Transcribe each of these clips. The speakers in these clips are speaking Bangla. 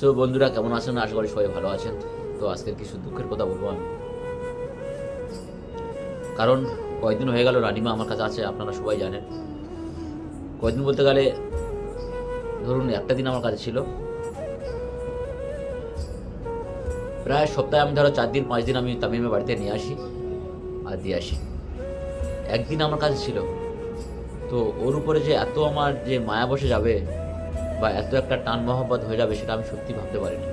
সো বন্ধুরা, কেমন আছেন? আশা করি সবাই ভালো আছেন। তো আজকের কিছু দুঃখের কথা বলব আমি। কারণ কয়েকদিন হয়ে গেল, রানিমা আমার কাছে আছে, আপনারা সবাই জানেন। কয়েকদিন বলতে গেলে, ধরুন একটা দিন আমার কাছে ছিল। প্রায় সপ্তাহে আমি ধরো চার দিন, পাঁচ দিন আমি তামিমের বাড়িতে নিয়ে আসি আর দিয়ে আসি। একদিন আমার কাছে ছিল। তো ওর উপরে যে এত আমার যে মায়া বসে যাবে বা এত একটা টান মহব্বত হয়ে যাবে সেটা আমি সত্যি ভাবতে পারিনি।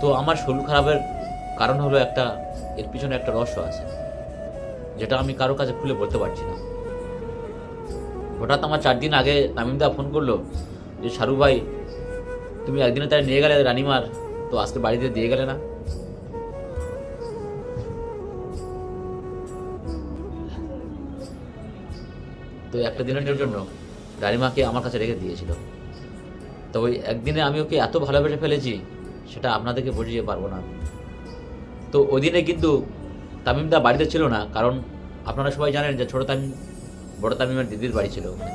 তো আমার শরীর খারাপের কারণ হলো একটা, এর পিছনে একটা রহস্য আছে, যেটা আমি কারও কাছে খুলে বলতে পারছি না। হঠাৎ আমার চার দিন আগে তামিমদা ফোন করল যে শাহরুখ ভাই, তুমি একদিনে তাই নিয়ে গেলে রানিমার? তো আজকে বাড়িতে দিয়ে গেলে না? তো একটা দিনের জন্য রানিমাকে আমার কাছে রেখে দিয়েছিল। তো ওই একদিনে আমি ওকে এত ভালোবেসে ফেলেছি, সেটা আপনাদেরকে বুঝিয়ে পারব না। তো ওই দিনে কিন্তু তামিমদা বাড়িতে ছিল না, কারণ আপনারা সবাই জানেন যে ছোট তামিম, বড় তামিমের দিদির বাড়ি ছিল ওখানে।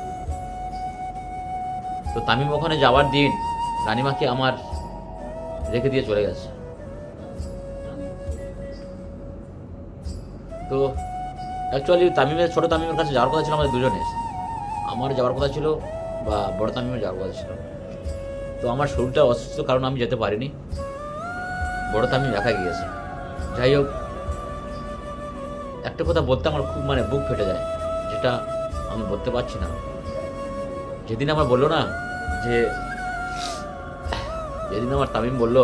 তো তামিম ওখানে যাওয়ার দিন রানিমাকে আমার রেখে দিয়ে চলে গেছে। তো অ্যাকচুয়ালি তামিমের, ছোট তামিমের কাছে যাওয়ার কথা ছিল আমাদের দুজনের। আমার যাওয়ার কথা ছিল বা বড় তামিমের যাওয়ার কথা ছিল। তো আমার শরীরটা অসুস্থ কারণ আমি যেতে পারিনি। বড় তামিম একা গিয়েছে। যাই হোক, একটা কথা বলতে আমার খুব মানে বুক ফেটে যায়, যেটা আমি বলতে পারছি না। যেদিন আমার বলল না যে, যেদিন আমার তামিম বলল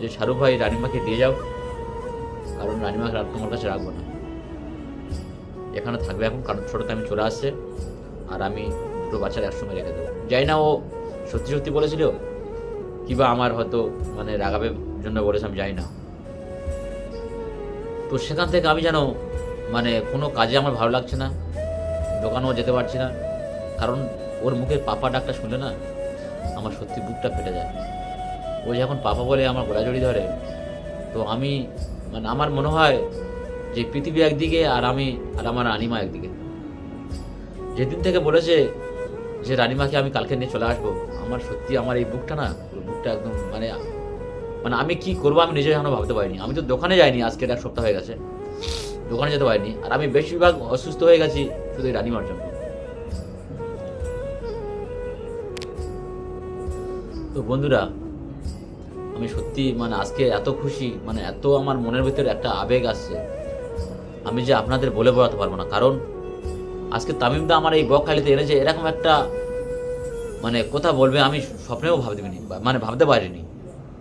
যে, শাহরুখ ভাই, রানিমাকে দিয়ে যাও, কারণ রানিমাকে রাত তোমার কাছে রাখব না। এখানে থাকবে এখন, কারণ ছোটো তামিম চলে আসছে। আর আমি দুটো বাচ্চার একসঙ্গে রেখে দেবো। যাই না ও সত্যি সত্যি বলেছিল কিবা আমার হয়তো মানে রাগাবের জন্য বলেছে, আমি যাই না। তো সেখান থেকে আমি যেন মানে কোনো কাজে আমার ভালো লাগছে না, দোকানেও যেতে পারছি না, কারণ ওর মুখে পাপা ডাকটা শুনলে না আমার সত্যি বুকটা ফেটে যায়। ও যখন পাপা বলে আমার গোড়াজড়ি ধরে, তো আমি মানে আমার মনে হয় যে পৃথিবী একদিকে আর আমি আর আমার আনিমা একদিকে। যেদিন থেকে বলেছে যে রানিমাকে আমি কালকে নিয়ে চলে আসব, আমার সত্যি আমার এই বুকটা না বুকটা একদম মানে মানে আমি কি করব আমি নিজে এখনও ভাবতে পারিনি। আমি তো দোকানে যাইনি, আজকে এক সপ্তাহ হয়ে গেছে। দোকানে যেতে পারিনি। আর আমি বেশিরভাগ অসুস্থ হয়ে গেছি শুধু এই রানিমার জন্য। তো বন্ধুরা, আমি সত্যি মানে আজকে এত খুশি মানে এত আমার মনের ভিতরে একটা আবেগ আসছে। আমি যে আপনাদের বলে বোঝাতে পারব না। কারণ আজকে তামিমদা আমার এই বকখালিতে এনেছে এরকম একটা মানে কথা বলবে আমি স্বপ্নেও ভাবতে পারিনি মানে ভাবতে পারিনি।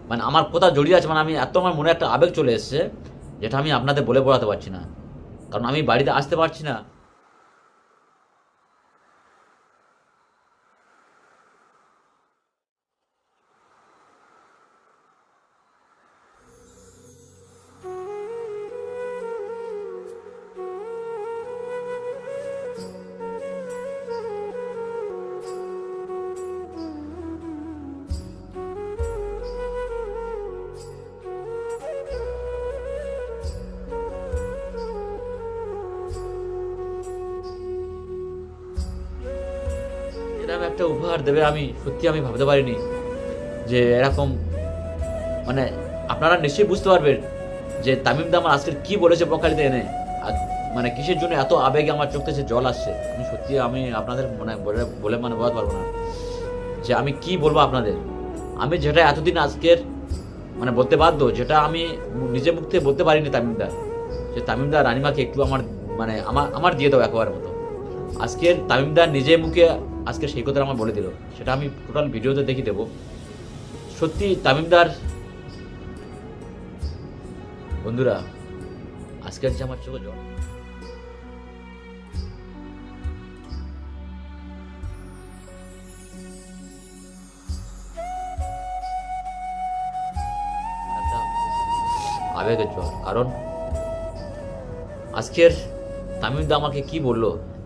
মানে আমার কথা জড়িয়ে আছে মানে আমি এত আমার মনে একটা আবেগ চলে এসছে, যেটা আমি আপনাদের বলে বলাতে পারছি না। কারণ আমি বাড়িতে আসতে পারছি না। একটা উপহার দেবে আমি সত্যি আমি ভাবতে পারিনি যে এরকম মানে আপনারা নিশ্চয়ই বুঝতে পারবেন যে তামিমদা আমার আজকের কি বলেছে বকালিতে এনে। মানে কিসের জন্য এত আবেগে আমার চোখ থেকে জল আসছে? আমি সত্যি আমি আপনাদের মানে বলে মানে বোঝাতে পারব না। যে আমি কি বলব আপনাদের? আমি যেটা এতদিন আজকের মানে বলতে বাধ্য, যেটা আমি নিজে মুখ থেকে বলতে পারিনি তামিমদা যে তামিমদা রানিমাকে একটু আমার মানে আমার আমার দিয়ে দাও একবার মতো। আজকের তামিমদা নিজে মুখে আজকে সেই কথা আমার বলে দিল। সেটা আমি টোটাল ভিডিওতে দেখি দেবো। সত্যি তামিমদার, বন্ধুরা, আজকের যে আমার চোখে জল। আবেগের জল। কারণ আজকের তামিমদা আমাকে কি বলল?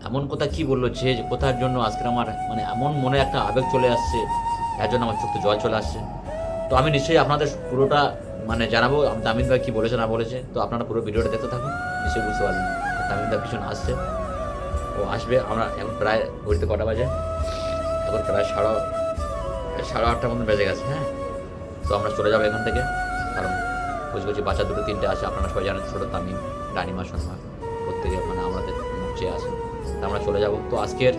এমন কথা কি বলল যে কোথার জন্য আজকের আমার মানে এমন মনে একটা আবেগ চলে আসছে এর জন্য আমার চোখে জল চলে আসছে। তো আমি নিশ্চয়ই আপনাদের পুরোটা মানে জানাব তামিম ভাই কি বলেছে, না বলেছে, তো আপনারা পুরো ভিডিওটা দেখতে থাকুন, নিশ্চয়ই বুঝতে পারবেন। তামিম দা পিছনে আসছে ও আসবে, আমরা এখন প্রায় ঘড়িতে কটা বাজে? এখন প্রায় সাড়ে সাড়ে আটটার মতো বেজে গেছে হ্যাঁ? তো আমরা চলে যাব এখান থেকে। কারণ কচি কচি বাচ্চা দুটো তিনটে আছে, আপনারা সবাই জানেন, ছোটো তামিম, রানিমা, সোনমা, প্রত্যেকে মানে আমাদের চেয়ে তো আমরা চলে যাব। তো আজকের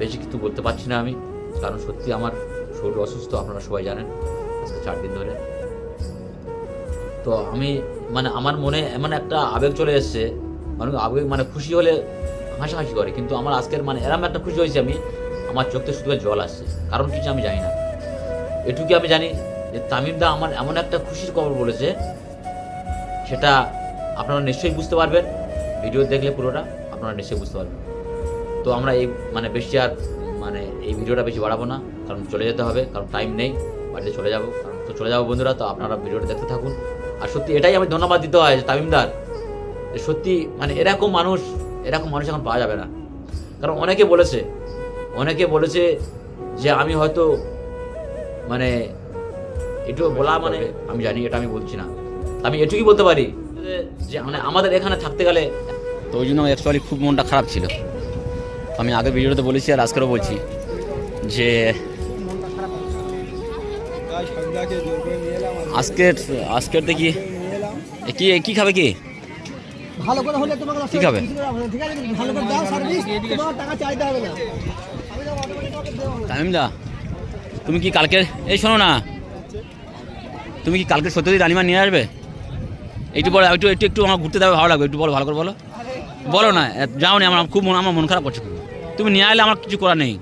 বেশি কিছু বলতে পারছি না আমি, কারণ সত্যি আমার শরীর অসুস্থ, আপনারা সবাই জানেন, আজকে চার দিন ধরে। তো আমি মানে আমার মনে এমন একটা আবেগ চলে এসেছে মানে আবেগ মানে খুশি হলে হাসাহাসি করে, কিন্তু আমার আজকের মানে এরম একটা খুশি হয়েছে আমি, আমার চোখতে শুধু জল আসছে, কারণ কিছু আমি জানি না। এটুকু আমি জানি যে তামিমদা আমার এমন একটা খুশির খবর বলেছে, সেটা আপনারা নিশ্চয়ই বুঝতে পারবেন, ভিডিও দেখলে পুরোটা আপনারা নিশ্চয়ই বুঝতে পারবেন। তো আমরা এই মানে বেশি আর মানে এই ভিডিওটা বেশি বাড়াবো না, কারণ চলে যেতে হবে, কারণ টাইম নেই, বাড়িতে চলে যাব, কারণ তো চলে যাব বন্ধুরা, তো আপনারা ভিডিওটা দেখতে থাকুন। আর সত্যি এটাই আমি ধন্যবাদ দিতে হয় তামিমদার, যে সত্যি মানে এরকম মানুষ এরকম মানুষ এখন পাওয়া যাবে না। কারণ অনেকে বলেছে অনেকে বলেছে যে আমি হয়তো মানে একটু বলা মানে আমি জানি, এটা আমি বলছি না। আমি এটুকুই বলতে পারি যে মানে আমাদের এখানে থাকতে গেলে তো ওই জন্য অ্যাকচুয়ালি খুব মনটা খারাপ ছিল। আমি আগের ভিডিওতে বলেছি আর আজকেরও বলছি যে আজকের আজকের দেখি কি কি খাবে কি? ভালো করে হলে তোমাকে ঠিক। আছে? ভালো করে দাও সার্ভিস তোমার টাকা চাইতে হবে না। তামিমদা তুমি কি কালকে এই শোনো না। তুমি কি কালকে সত্যি রানিমা নিয়ে আসবে? একটু বলো একটু একটু একটু আমার ঘুরতে দেবে ভালো লাগবে একটু বলো ভালো করে বলো। বলো না যাও নি আমার খুব মন আমার মন খারাপ করছে তুমি নিয়ে আসলে আমার কিছু করার নেই।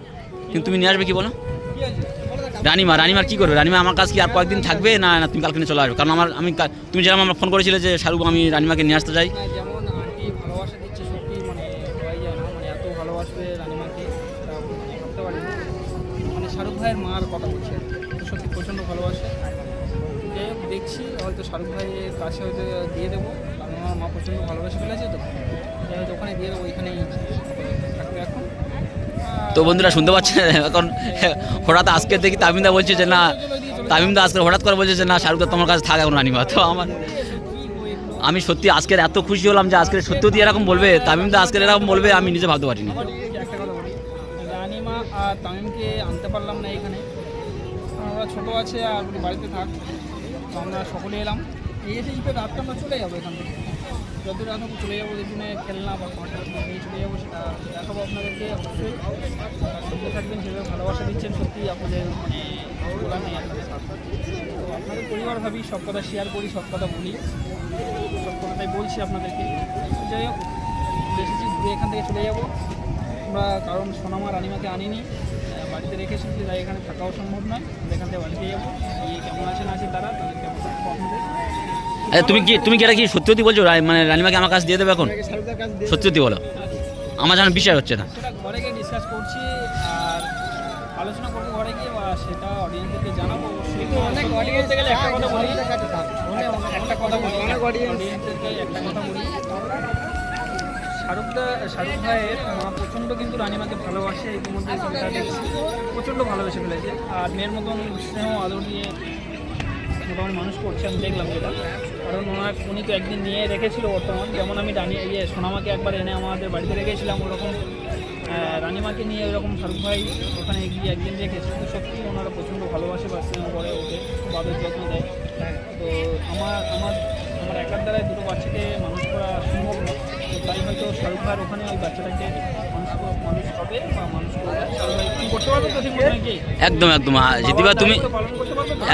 কিন্তু তুমি নিয়ে আসবে কি বলো? রানিমা, রানিমার কী করবে? রানিমা আমার কাছে কি আর কয়েকদিন থাকবে? না না, তুমি কালকে নিয়ে চলে আসবে। কারণ আমার আমি তুমি যেরকম আমার ফোন করেছিলে যে শাহরুখ আমি রানিমাকে নিয়ে আসতে চাই। দেখছি, হয়তো শাহরুখ ভাইয়ের কাছে হয়তো দিয়ে দেবো। আমার মা প্রচণ্ড ভালোবাসে ফেলেছে তো। ওখানে দিয়ে দেবো ওইখানেই থাকবে এখন। তো বন্ধুরা শুনতে পাচ্ছেন? এখন হঠাৎ আজকে দেখি তামিমদা বলছে যে না তামিমদা আজকে হঠাৎ করে বলছে যে না শাহরুখ তোমার কাছে থাক এখন রানিমা। তো আমার আমি সত্যি আজকের এত খুশি হলাম যে আজকে সত্যি এরকম বলবে তামিমদা আজকের এরকম বলবে আমি নিজে ভাবতে পারিনি। একটা কথা বলি রানিমা আর তামিমকে আনতে পারলাম না এখানে। আমরা ছোটো আছে আর বাড়িতে থাক আমরা সকলে এলাম। এসে ঈদের রাতটা আমরা চলে যাব এখান থেকে। যত রাত চলে যাব যেখানে খেলনা বা খাবার নিয়ে চলে যাব, সেটা দেখাবো আপনাদেরকে। অবশ্যই সঙ্গে থাকবেন যেভাবে ভালোবাসা দিচ্ছেন সত্যি আপনাদের মানে বলার নেই আপনাদের তো আপনাদের পরিবার ভাবি, সব কথা শেয়ার করি, সব কথা বলি। সব কথাটাই বলছি আপনাদেরকে। যাই হোক, এসেছি, ঘুরে এখান থেকে চলে যাব। আমরা কারণ সোনামা রানিমাকে আনিনি বাড়িতে রেখে এসেছি, তাই এখানে থাকাও সম্ভব নয়। এখান থেকে বাড়িতে যাব। কেমন আছেন আছে তারা, তাদেরকে আপনাদের আচ্ছা, তুমি কি তুমি কি এটা কি সত্যি বলছো? মানে রানিমাকে আমার কাছে দিয়ে দেবে এখন? সত্যি বলো। আমার যেন বিশ্বাস হচ্ছে না। ঘরে গিয়ে ডিসকাস করছি আর আলোচনা করব ঘরে গিয়ে বা সেটা অডিয়েন্সদেরকে জানাব অনেক অডিয়েন্স গেলে একটা কথা বলি। একটা কথা বলি। অনেক audience। একটা কথা বলি। শাহরুখ দা শাহরুখ ভাইয়ের মা প্রচণ্ড কিন্তু রানিমাকে ভালোবাসে ইতিমধ্যে প্রচণ্ড ভালোবেসে ফেলেছে। আর মেয়ের মতন স্নেহ আদর মোটামুটি মানুষ করছে আমি দেখলাম যেটা কারণ ওনার উনি তো একদিন নিয়ে রেখেছিল বর্তমান। যেমন আমি রানি ইয়ে সোনামাকে একবার এনে আমাদের বাড়িতে রেখেছিলাম ওরকম। রানিমাকে নিয়ে ওরকম শাহরুখ ভাই ওখানে গিয়ে একদিন রেখেছে। তো সত্যি ওনারা প্রচণ্ড ভালোবাসে বা স্নেহ করে ওকে বাবের যত্ন দেয়। তো আমার আমার আমার একার দ্বারাই দুটো বাচ্চাকে মানুষ করা সম্ভব না। তো তাই হয়তো শাহরুখ ভাইয়ের ওখানে ওই বাচ্চাটাকে মানুষ হবে বা মানুষ করবে। কি করতে পারবে তো ঠিক নাকি একদম একদম। জিদিবা তুমি?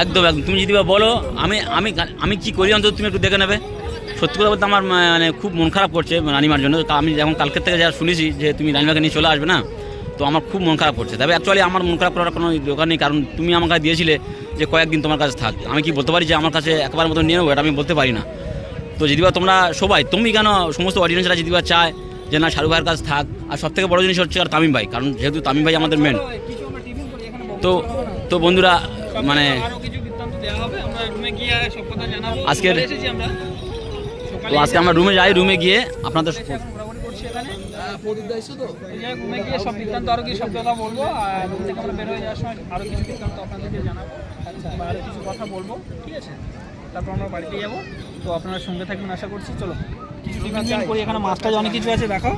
একদম একদম। তুমি যদি বা বলো। আমি আমি আমি কি করি অন্তত তুমি একটু দেখে নেবে। সত্যি কথা বলতে আমার মানে খুব মন খারাপ করছে রানিমার জন্য। তা আমি যেমন কালকের থেকে যা শুনেছি যে তুমি রানিমাকে নিয়ে চলে আসবে না তো আমার খুব মন খারাপ করছে তবে অ্যাকচুয়ালি আমার মন খারাপ করার কোনো দোকান নেই, কারণ তুমি আমার কাছে দিয়েছিলে যে কয়েকদিন তোমার কাছে থাক। আমি কি বলতে পারি যে আমার কাছে একবার মতো নিয়ে নেব, এটা আমি বলতে পারি না। তো যদিবা তোমরা সবাই, তুমি কেন সমস্ত অডিয়েন্সরা যদিবা চায় যে না, শাহরুখ ভাইয়ের কাছে থাক? আর সব থেকে বড় জিনিস হচ্ছে আর তামিম ভাই, কারণ যেহেতু তামিম ভাই আমাদের মেন তো তো বন্ধুরা মানে আজকের- তো আজকে আমরা রুমে যাই রুমে গিয়ে আপনাদের এখন। এই জায়গায় রুমে গিয়ে সব বৃত্তান্ত আরও কিছু সব কথা বলব আর রুম থেকে আমরা বের হয়ে যাওয়ার সময় আরও কিছু বৃত্তান্ত আপনাদেরকে জানাব। আচ্ছা। কিছু কথা বলব ঠিক আছে? তারপর আমরা বাড়িতে যাব। তো আপনারা সঙ্গে থাকবেন আশা করছি। চলো কিছু টিফিন টিফিন করি এখানে মাছটা অনেক কিছু আছে দেখো।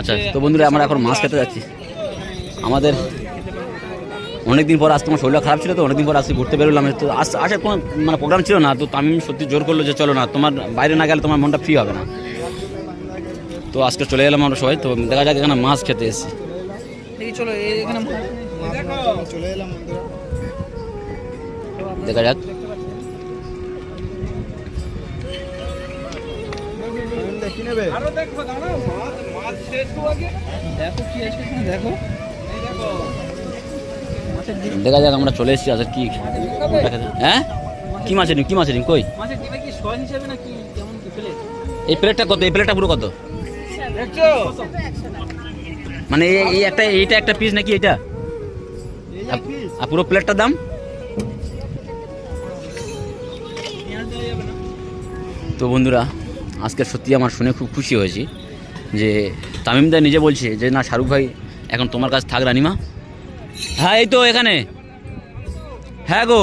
আচ্ছা তো বন্ধুরা আমরা এখন মাছ খেতে যাচ্ছি। আমাদের অনেকদিন পর আজকে আমার শরীরটা খারাপ ছিল তো অনেকদিন পর আজকে ঘুরতে বেরোলাম। তো আস আসার কোনো মানে প্রোগ্রাম ছিল না তো তামিম সত্যি জোর করল যে চলো না তোমার বাইরে না গেলে তোমার মনটা ফ্রি হবে না। তো আজকে চলে এলাম আমরা সবাই তো দেখা যাক এখানে মাছ খেতে এসেছি। দেখি যাক। দেখো যাক আমরা চলে এসেছি আজকে কি। হ্যাঁ? কি মাছের ডিম কি মাছের ডিম কই এই প্লেটটা কত? এই প্লেটটা পুরো কত? মানে এই- একটা এইটা একটা পিস নাকি এটা? আর- পুরো প্লেটটার দাম? তো বন্ধুরা আজকে সত্যি আমার শুনে খুব খুশি হয়েছি যে তামিমদা নিজে বলছে যে না শাহরুখ ভাই এখন তোমার কাছে থাক রানিমা। হ্যাঁ এই তো এখানে। হ্যাঁ গো।